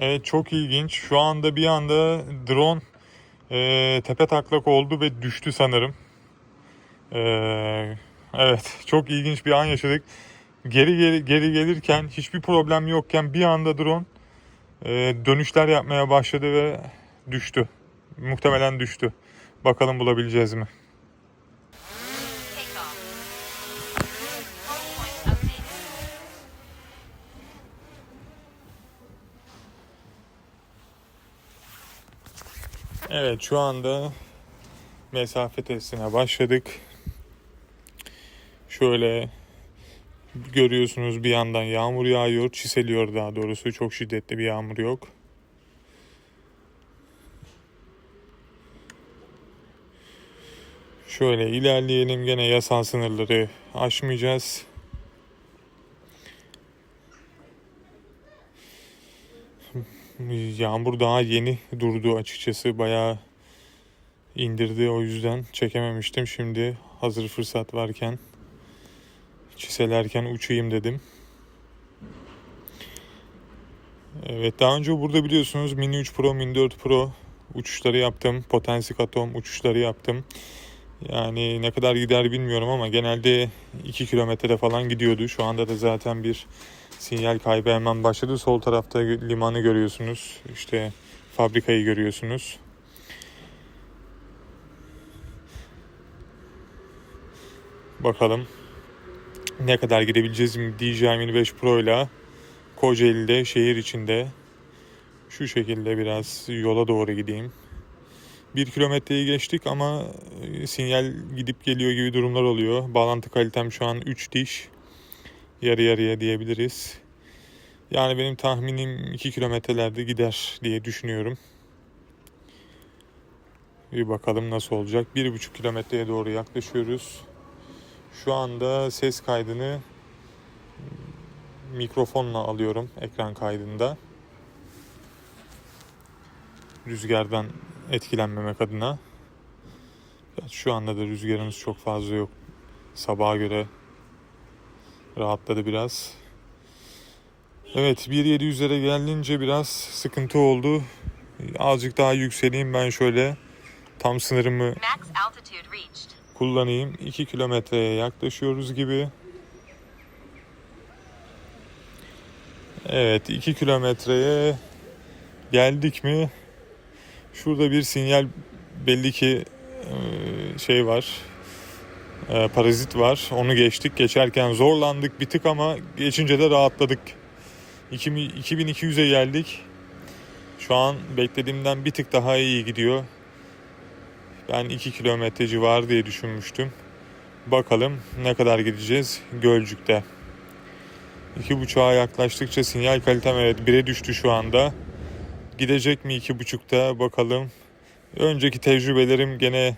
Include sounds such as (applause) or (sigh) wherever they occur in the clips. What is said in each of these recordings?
Evet çok ilginç. Şu anda bir anda drone e, tepe taklak oldu ve düştü sanırım. E, evet çok ilginç bir an yaşadık. Geri geri, geri gelirken hiçbir problem yokken bir anda drone e, dönüşler yapmaya başladı ve düştü. Muhtemelen düştü. Bakalım bulabileceğiz mi? Evet şu anda mesafe testine başladık. Şöyle görüyorsunuz bir yandan yağmur yağıyor, çiseliyor daha doğrusu. Çok şiddetli bir yağmur yok. Şöyle ilerleyelim gene yasal sınırları aşmayacağız. Yağmur daha yeni durdu açıkçası. Bayağı indirdi o yüzden çekememiştim. Şimdi hazır fırsat varken çiselerken uçayım dedim. Evet daha önce burada biliyorsunuz Mini 3 Pro, Mini 4 Pro uçuşları yaptım. Potensik Atom uçuşları yaptım. Yani ne kadar gider bilmiyorum ama genelde 2 kilometre falan gidiyordu. Şu anda da zaten bir sinyal kaybı hemen başladı. Sol tarafta limanı görüyorsunuz. İşte fabrikayı görüyorsunuz. Bakalım ne kadar gidebileceğiz DJI Mini 5 Pro ile Kocaeli'de şehir içinde şu şekilde biraz yola doğru gideyim. Bir kilometreyi geçtik ama sinyal gidip geliyor gibi durumlar oluyor. Bağlantı kalitem şu an 3 diş. Yarı yarıya diyebiliriz. Yani benim tahminim 2 kilometrelerde gider diye düşünüyorum. Bir bakalım nasıl olacak. 1,5 kilometreye doğru yaklaşıyoruz. Şu anda ses kaydını mikrofonla alıyorum ekran kaydında. Rüzgardan etkilenmemek adına. Şu anda da rüzgarımız çok fazla yok. Sabaha göre rahatladı biraz. Evet 1.700'lere gelince biraz sıkıntı oldu. Azıcık daha yükseleyim ben şöyle. Tam sınırımı kullanayım. 2 kilometreye yaklaşıyoruz gibi. Evet 2 kilometreye geldik mi? Şurada bir sinyal belli ki e, şey var. E, Parazit var. Onu geçtik. Geçerken zorlandık bir tık ama geçince de rahatladık. 2000 2200'e geldik. Şu an beklediğimden bir tık daha iyi gidiyor. Ben 2 kilometre civarı diye düşünmüştüm. Bakalım ne kadar gideceğiz Gölcük'te. 2.5'a yaklaştıkça sinyal kalitem evet 1'e düştü şu anda. Gidecek mi 2.5'ta bakalım. Önceki tecrübelerim gene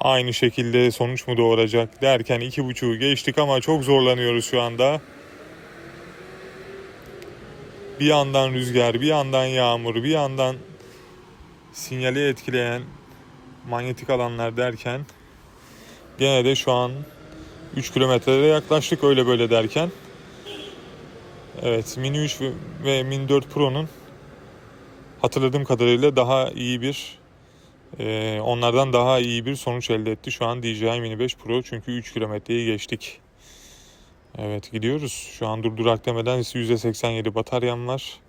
aynı şekilde sonuç mu doğuracak derken 2.5'u geçtik ama çok zorlanıyoruz şu anda. Bir yandan rüzgar, bir yandan yağmur, bir yandan sinyali etkileyen manyetik alanlar derken gene de şu an 3 kilometrelere yaklaştık öyle böyle derken. Evet Mini 3 ve- Mini 4 Pro'nun hatırladığım kadarıyla daha iyi bir e, onlardan daha iyi bir sonuç elde etti şu an DJI Mini 5 Pro çünkü 3 kilometreyi geçtik. Evet gidiyoruz. Şu an durdurak demeden %87 bataryam var.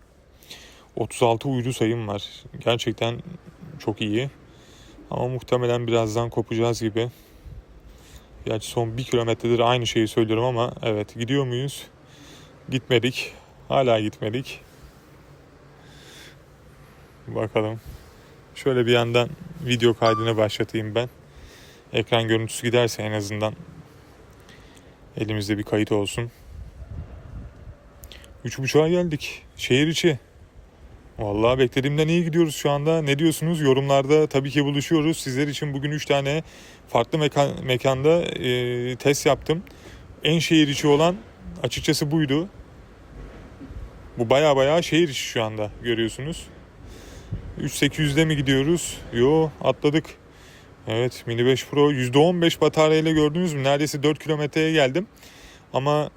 36 uydu sayım var. Gerçekten çok iyi. Ama muhtemelen birazdan kopacağız gibi. Gerçi son bir kilometredir aynı şeyi söylüyorum ama evet gidiyor muyuz? Gitmedik. Hala gitmedik. Bakalım. Şöyle bir yandan video kaydını başlatayım ben. Ekran görüntüsü giderse en azından elimizde bir kayıt olsun. Üç buçuğa geldik. Şehir içi. Vallahi beklediğimden iyi gidiyoruz şu anda. Ne diyorsunuz? Yorumlarda tabii ki buluşuyoruz. Sizler için bugün 3 tane farklı mekan, mekanda e, test yaptım. En şehir içi olan açıkçası buydu. Bu baya baya şehir içi şu anda görüyorsunuz. 3800'de mi gidiyoruz? Yo atladık. Evet Mini 5 Pro %15 bataryayla gördünüz mü? Neredeyse 4 kilometreye geldim. Ama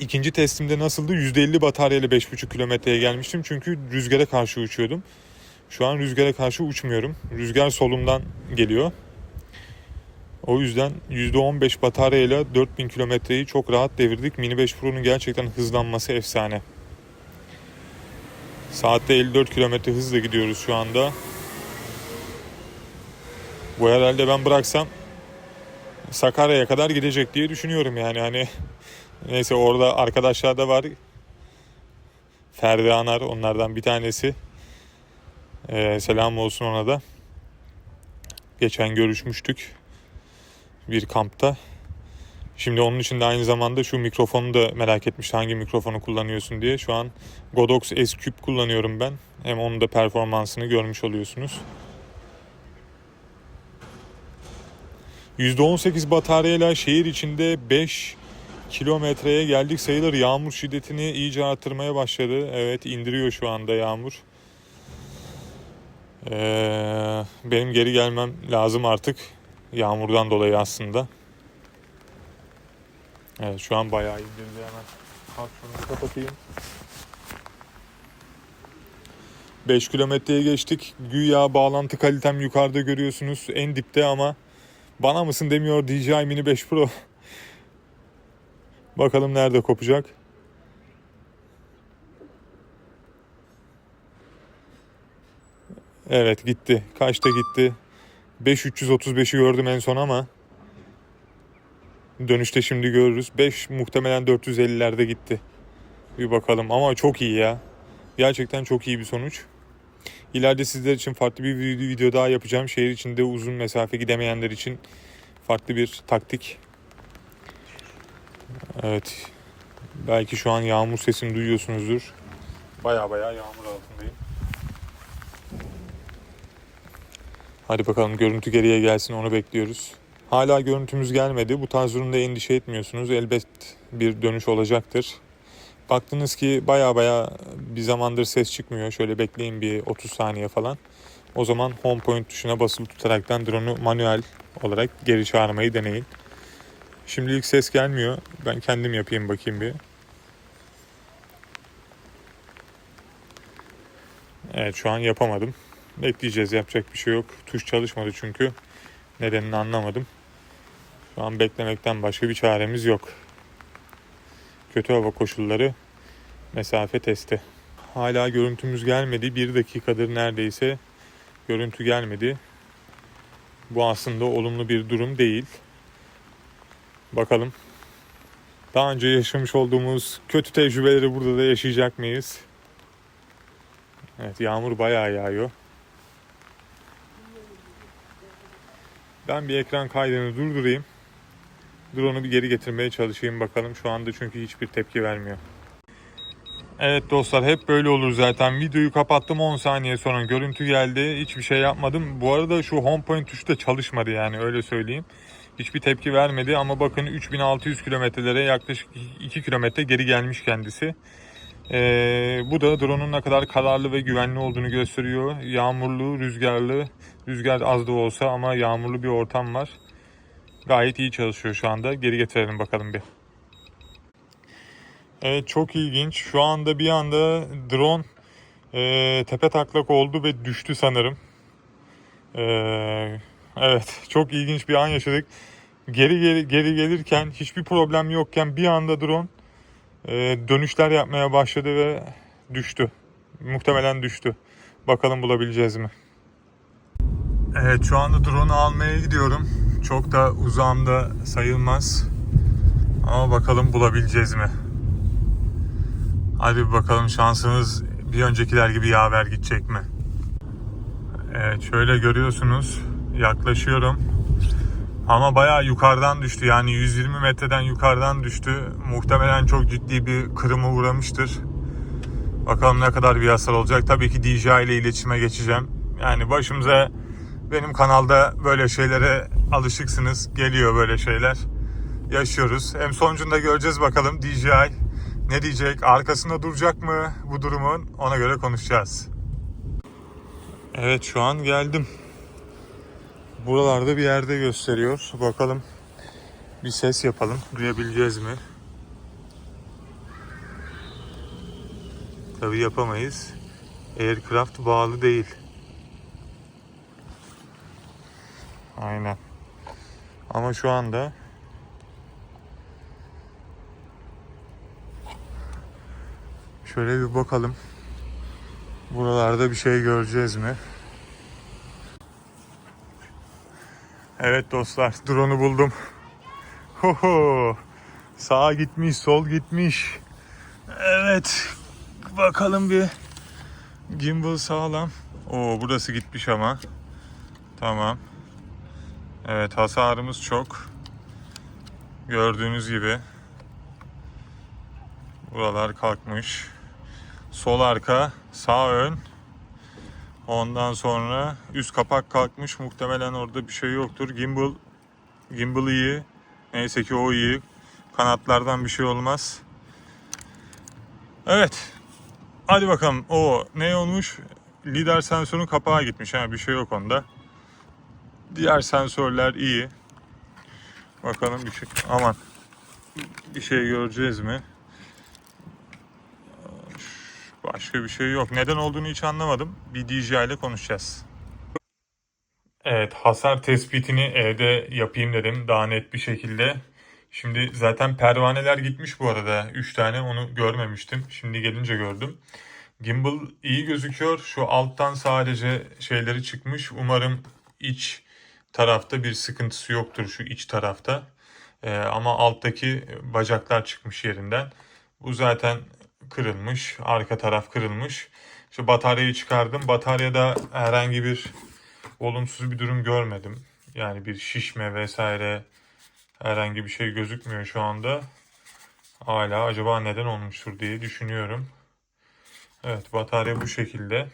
ikinci testimde nasıldı? %50 bataryayla 5,5 kilometreye gelmiştim. Çünkü rüzgara karşı uçuyordum. Şu an rüzgara karşı uçmuyorum. Rüzgar solumdan geliyor. O yüzden %15 bataryayla 4000 kilometreyi çok rahat devirdik. Mini 5 Pro'nun gerçekten hızlanması efsane. Saatte 54 kilometre hızla gidiyoruz şu anda. Bu herhalde ben bıraksam Sakarya'ya kadar gidecek diye düşünüyorum yani. Hani neyse orada arkadaşlar da var. Ferdi Anar onlardan bir tanesi. Ee, selam olsun ona da. Geçen görüşmüştük bir kampta şimdi onun için de aynı zamanda şu mikrofonu da merak etmiş hangi mikrofonu kullanıyorsun diye şu an Godox S-Cube kullanıyorum ben hem onun da performansını görmüş oluyorsunuz %18 bataryayla şehir içinde 5 kilometreye geldik sayılır. Yağmur şiddetini iyice artırmaya başladı. Evet indiriyor şu anda yağmur. Ee, benim geri gelmem lazım artık. Yağmurdan dolayı aslında. Evet şu an bayağı indirdi hemen. Şunu kapatayım. 5 kilometreye geçtik. Güya bağlantı kalitem yukarıda görüyorsunuz. En dipte ama bana mısın demiyor DJI Mini 5 Pro. (laughs) Bakalım nerede kopacak. Evet gitti. Kaçta gitti? 5335'i gördüm en son ama dönüşte şimdi görürüz. 5 muhtemelen 450'lerde gitti. Bir bakalım ama çok iyi ya. Gerçekten çok iyi bir sonuç. İleride sizler için farklı bir video, daha yapacağım. Şehir içinde uzun mesafe gidemeyenler için farklı bir taktik. Evet. Belki şu an yağmur sesini duyuyorsunuzdur. Baya baya yağmur altındayım. Hadi bakalım görüntü geriye gelsin onu bekliyoruz. Hala görüntümüz gelmedi. Bu tarz durumda endişe etmiyorsunuz. Elbet bir dönüş olacaktır. Baktınız ki baya baya bir zamandır ses çıkmıyor. Şöyle bekleyin bir 30 saniye falan. O zaman home point tuşuna basılı tutaraktan drone'u manuel olarak geri çağırmayı deneyin. Şimdilik ses gelmiyor. Ben kendim yapayım bakayım bir. Evet şu an yapamadım. Bekleyeceğiz yapacak bir şey yok. Tuş çalışmadı çünkü. Nedenini anlamadım. Şu an beklemekten başka bir çaremiz yok. Kötü hava koşulları mesafe testi. Hala görüntümüz gelmedi. Bir dakikadır neredeyse görüntü gelmedi. Bu aslında olumlu bir durum değil. Bakalım. Daha önce yaşamış olduğumuz kötü tecrübeleri burada da yaşayacak mıyız? Evet yağmur bayağı yağıyor. Ben bir ekran kaydını durdurayım. Drone'u bir geri getirmeye çalışayım bakalım. Şu anda çünkü hiçbir tepki vermiyor. Evet dostlar hep böyle olur zaten. Videoyu kapattım 10 saniye sonra görüntü geldi. Hiçbir şey yapmadım. Bu arada şu home point tuşu da çalışmadı yani öyle söyleyeyim. Hiçbir tepki vermedi ama bakın 3600 kilometrelere yaklaşık 2 kilometre geri gelmiş kendisi. Ee, bu da drone'un ne kadar kararlı ve güvenli olduğunu gösteriyor. Yağmurlu, rüzgarlı, rüzgar az da olsa ama yağmurlu bir ortam var. Gayet iyi çalışıyor şu anda. Geri getirelim bakalım bir. Evet çok ilginç. Şu anda bir anda drone e, tepe taklak oldu ve düştü sanırım. E, evet çok ilginç bir an yaşadık. Geri geri, geri gelirken hiçbir problem yokken bir anda drone e, dönüşler yapmaya başladı ve düştü. Muhtemelen düştü. Bakalım bulabileceğiz mi? Evet şu anda drone'u almaya gidiyorum. Çok da uzağımda sayılmaz. Ama bakalım bulabileceğiz mi? Hadi bakalım şansımız bir öncekiler gibi yaver gidecek mi? Evet şöyle görüyorsunuz yaklaşıyorum. Ama bayağı yukarıdan düştü yani 120 metreden yukarıdan düştü. Muhtemelen çok ciddi bir kırıma uğramıştır. Bakalım ne kadar bir hasar olacak. Tabii ki DJI ile iletişime geçeceğim. Yani başımıza benim kanalda böyle şeylere alışıksınız. Geliyor böyle şeyler. Yaşıyoruz. Hem sonucunda göreceğiz bakalım DJI ne diyecek? Arkasında duracak mı bu durumun? Ona göre konuşacağız. Evet şu an geldim. Buralarda bir yerde gösteriyor. Bakalım bir ses yapalım. Duyabileceğiz mi? Tabi yapamayız. Aircraft bağlı değil. Aynen. Ama şu anda şöyle bir bakalım. Buralarda bir şey göreceğiz mi? Evet dostlar, drone'u buldum. Hoho. Sağa gitmiş, sol gitmiş. Evet. Bakalım bir. Gimbal sağlam. Oo burası gitmiş ama. Tamam. Evet hasarımız çok. Gördüğünüz gibi. Buralar kalkmış. Sol arka, sağ ön. Ondan sonra üst kapak kalkmış. Muhtemelen orada bir şey yoktur. Gimbal gimbal iyi. Neyse ki o iyi. Kanatlardan bir şey olmaz. Evet. Hadi bakalım. O ne olmuş? Lider sensörün kapağı gitmiş. Ha bir şey yok onda. Diğer sensörler iyi. Bakalım bir şey. Aman. Bir şey göreceğiz mi? Başka bir şey yok. Neden olduğunu hiç anlamadım. Bir DJ ile konuşacağız. Evet, hasar tespitini evde yapayım dedim daha net bir şekilde. Şimdi zaten pervaneler gitmiş bu arada. 3 tane onu görmemiştim. Şimdi gelince gördüm. Gimbal iyi gözüküyor. Şu alttan sadece şeyleri çıkmış. Umarım iç tarafta bir sıkıntısı yoktur şu iç tarafta. Ee, ama alttaki bacaklar çıkmış yerinden. Bu zaten kırılmış. Arka taraf kırılmış. İşte bataryayı çıkardım. Bataryada herhangi bir olumsuz bir durum görmedim. Yani bir şişme vesaire herhangi bir şey gözükmüyor şu anda. Hala acaba neden olmuştur diye düşünüyorum. Evet batarya bu şekilde.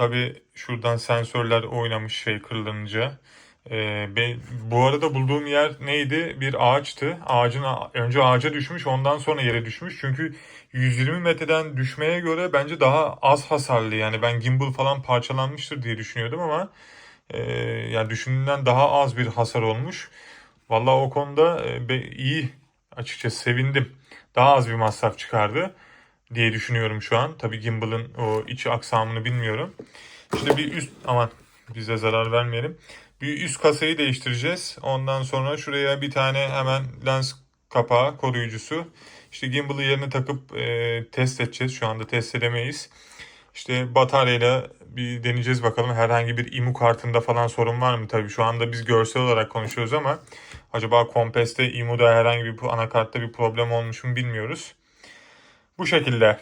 Tabi şuradan sensörler oynamış şey kırılınca. Ee, ben, bu arada bulduğum yer neydi? Bir ağaçtı. Ağacın önce ağaca düşmüş ondan sonra yere düşmüş. Çünkü 120 metreden düşmeye göre bence daha az hasarlı. Yani ben gimbal falan parçalanmıştır diye düşünüyordum ama e, yani düşündüğümden daha az bir hasar olmuş. Vallahi o konuda e, be- iyi açıkçası sevindim. Daha az bir masraf çıkardı diye düşünüyorum şu an. Tabii gimbal'ın o iç aksamını bilmiyorum. İşte bir üst aman bize zarar vermeyelim. Bir üst kasayı değiştireceğiz. Ondan sonra şuraya bir tane hemen lens kapağı koruyucusu. İşte gimbal'ı yerine takıp e, test edeceğiz. Şu anda test edemeyiz. İşte bataryayla bir deneyeceğiz bakalım. Herhangi bir IMU kartında falan sorun var mı? Tabii şu anda biz görsel olarak konuşuyoruz ama acaba Compass'te IMU'da herhangi bir anakartta bir problem olmuş mu bilmiyoruz. Bu şekilde.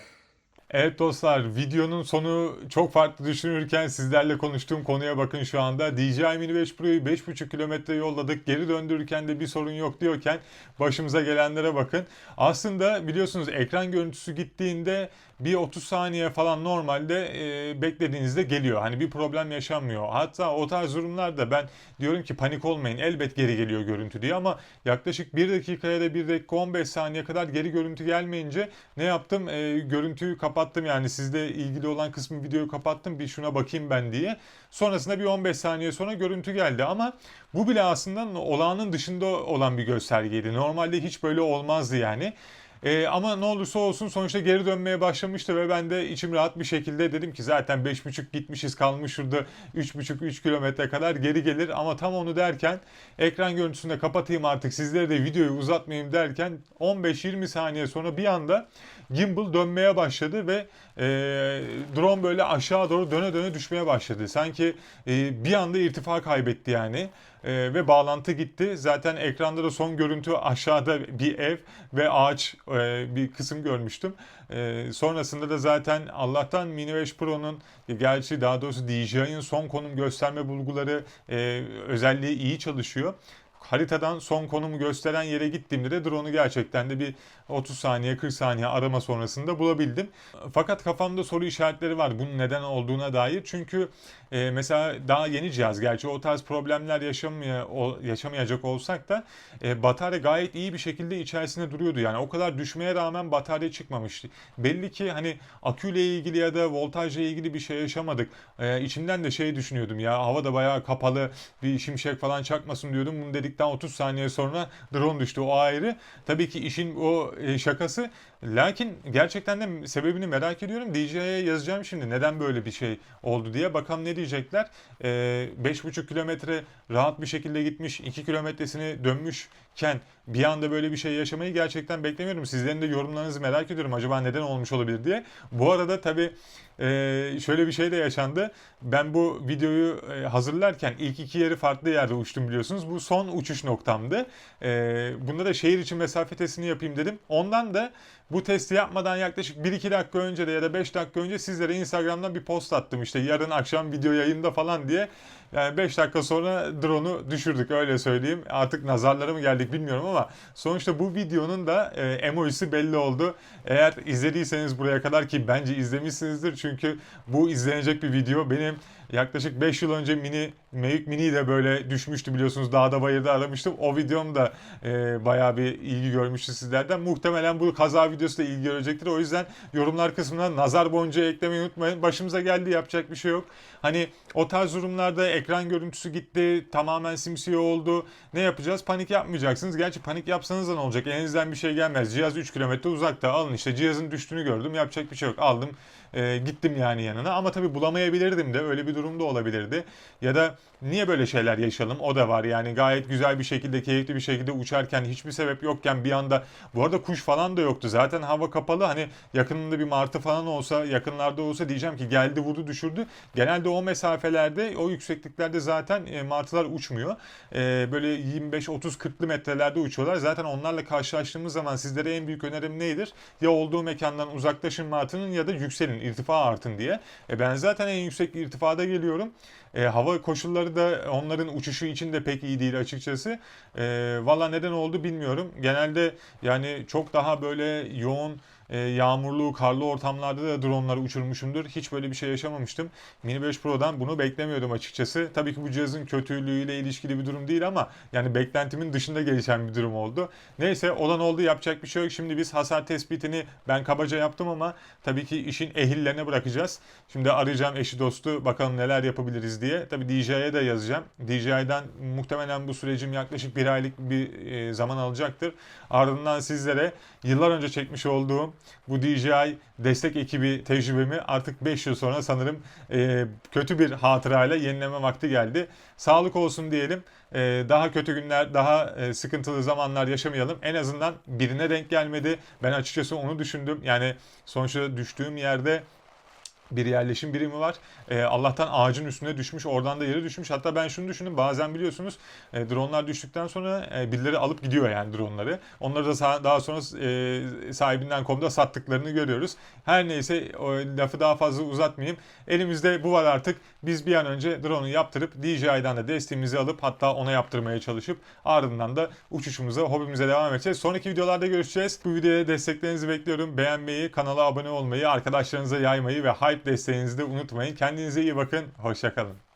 Evet dostlar videonun sonu çok farklı düşünürken sizlerle konuştuğum konuya bakın şu anda. DJI Mini 5 Pro'yu 5,5 kilometre yolladık. Geri döndürürken de bir sorun yok diyorken başımıza gelenlere bakın. Aslında biliyorsunuz ekran görüntüsü gittiğinde bir 30 saniye falan normalde e, beklediğinizde geliyor. Hani bir problem yaşanmıyor. Hatta o tarz durumlarda ben diyorum ki panik olmayın elbet geri geliyor görüntü diye ama yaklaşık 1 dakikaya da 1 dakika 15 saniye kadar geri görüntü gelmeyince ne yaptım? E, görüntüyü kapattım yani sizle ilgili olan kısmı videoyu kapattım bir şuna bakayım ben diye. Sonrasında bir 15 saniye sonra görüntü geldi ama bu bile aslında olağanın dışında olan bir göstergeydi. Normalde hiç böyle olmazdı yani. Ee, ama ne olursa olsun sonuçta geri dönmeye başlamıştı ve ben de içim rahat bir şekilde dedim ki zaten 5.5 gitmişiz kalmış şurada 3.5-3 kilometre kadar geri gelir ama tam onu derken ekran görüntüsünü de kapatayım artık sizlere de videoyu uzatmayayım derken 15-20 saniye sonra bir anda gimbal dönmeye başladı ve e, drone böyle aşağı doğru döne döne düşmeye başladı. Sanki e, bir anda irtifa kaybetti yani e, ve bağlantı gitti. Zaten ekranda da son görüntü aşağıda bir ev ve ağaç e, bir kısım görmüştüm. E, sonrasında da zaten Allah'tan Mini 5 Pro'nun gerçi daha doğrusu DJI'ın son konum gösterme bulguları e, özelliği iyi çalışıyor haritadan son konumu gösteren yere gittiğimde de drone'u gerçekten de bir 30 saniye 40 saniye arama sonrasında bulabildim. Fakat kafamda soru işaretleri var bunun neden olduğuna dair. Çünkü e, mesela daha yeni cihaz gerçi o tarz problemler yaşamaya, o, yaşamayacak olsak da e, batarya gayet iyi bir şekilde içerisinde duruyordu. Yani o kadar düşmeye rağmen batarya çıkmamıştı. Belli ki hani aküyle ilgili ya da voltajla ilgili bir şey yaşamadık. E, içimden de şey düşünüyordum ya hava da bayağı kapalı bir şimşek falan çakmasın diyordum. Bunu dedikten 30 saniye sonra drone düştü o ayrı. Tabii ki işin o e, şakası Lakin gerçekten de sebebini merak ediyorum. DJ'ye yazacağım şimdi neden böyle bir şey oldu diye. Bakalım ne diyecekler. Ee, 5,5 kilometre rahat bir şekilde gitmiş. 2 kilometresini dönmüşken bir anda böyle bir şey yaşamayı gerçekten beklemiyorum. Sizlerin de yorumlarınızı merak ediyorum. Acaba neden olmuş olabilir diye. Bu arada tabii e, şöyle bir şey de yaşandı. Ben bu videoyu e, hazırlarken ilk iki yeri farklı yerde uçtum biliyorsunuz. Bu son uçuş noktamdı. E, bunda da şehir içi mesafe testini yapayım dedim. Ondan da bu testi yapmadan yaklaşık 1-2 dakika önce de ya da 5 dakika önce sizlere Instagram'dan bir post attım işte yarın akşam video yayında falan diye. Yani 5 dakika sonra drone'u düşürdük öyle söyleyeyim. Artık nazarlara mı geldik bilmiyorum ama sonuçta bu videonun da e, emojisi belli oldu. Eğer izlediyseniz buraya kadar ki bence izlemişsinizdir çünkü bu izlenecek bir video. Benim yaklaşık 5 yıl önce mini Mavic Mini de böyle düşmüştü biliyorsunuz dağda bayırda aramıştım. O videom da e, bayağı bir ilgi görmüştü sizlerden. Muhtemelen bu kaza videosu da ilgi görecektir. O yüzden yorumlar kısmına nazar boncuğu eklemeyi unutmayın. Başımıza geldi yapacak bir şey yok. Hani o tarz durumlarda ekran görüntüsü gitti, tamamen simsiyah oldu. Ne yapacağız? Panik yapmayacaksınız. Gerçi panik yapsanız da ne olacak? Elinizden bir şey gelmez. Cihaz 3 kilometre uzakta. Alın işte cihazın düştüğünü gördüm. Yapacak bir şey yok. Aldım. E, gittim yani yanına. Ama tabii bulamayabilirdim de. Öyle bir durumda olabilirdi. Ya da niye böyle şeyler yaşayalım? O da var. Yani gayet güzel bir şekilde, keyifli bir şekilde uçarken hiçbir sebep yokken bir anda bu arada kuş falan da yoktu. Zaten hava kapalı. Hani yakınında bir martı falan olsa, yakınlarda olsa diyeceğim ki geldi vurdu düşürdü. Genelde o mesafelerde, o yüksekliklerde zaten e, martılar uçmuyor. E, böyle 25 30 40'lı metrelerde uçuyorlar. Zaten onlarla karşılaştığımız zaman sizlere en büyük önerim nedir? Ya olduğu mekandan uzaklaşın martının ya da yükselin, irtifa artın diye. E, ben zaten en yüksek irtifada geliyorum. E, hava koşulları da onların uçuşu için de pek iyi değil açıkçası. E, Valla neden oldu bilmiyorum. Genelde yani çok daha böyle yoğun e, yağmurlu, karlı ortamlarda da dronları uçurmuşumdur. Hiç böyle bir şey yaşamamıştım. Mini 5 Pro'dan bunu beklemiyordum açıkçası. Tabii ki bu cihazın kötülüğüyle ilişkili bir durum değil ama yani beklentimin dışında gelişen bir durum oldu. Neyse olan oldu yapacak bir şey yok. Şimdi biz hasar tespitini ben kabaca yaptım ama tabii ki işin ehillerine bırakacağız. Şimdi arayacağım eşi dostu bakalım neler yapabiliriz diye. Tabii DJI'ye de yazacağım. DJI'den muhtemelen bu sürecim yaklaşık bir aylık bir e, zaman alacaktır. Ardından sizlere yıllar önce çekmiş olduğum bu DJI destek ekibi tecrübemi artık 5 yıl sonra sanırım e, kötü bir hatırayla yenileme vakti geldi. Sağlık olsun diyelim. E, daha kötü günler, daha e, sıkıntılı zamanlar yaşamayalım. En azından birine denk gelmedi. Ben açıkçası onu düşündüm. Yani sonuçta düştüğüm yerde bir yerleşim birimi var. Ee, Allah'tan ağacın üstüne düşmüş, oradan da yere düşmüş. Hatta ben şunu düşündüm, bazen biliyorsunuz e, dronlar düştükten sonra e, birileri alıp gidiyor yani dronları. Onları da sa- daha sonra e, sahibinden komda sattıklarını görüyoruz. Her neyse o lafı daha fazla uzatmayayım. Elimizde bu var artık. Biz bir an önce drone'u yaptırıp DJI'den de desteğimizi alıp hatta ona yaptırmaya çalışıp ardından da uçuşumuza, hobimize devam edeceğiz. Sonraki videolarda görüşeceğiz. Bu videoya desteklerinizi bekliyorum. Beğenmeyi, kanala abone olmayı, arkadaşlarınıza yaymayı ve hype desteğinizi de unutmayın. Kendinize iyi bakın. Hoşçakalın.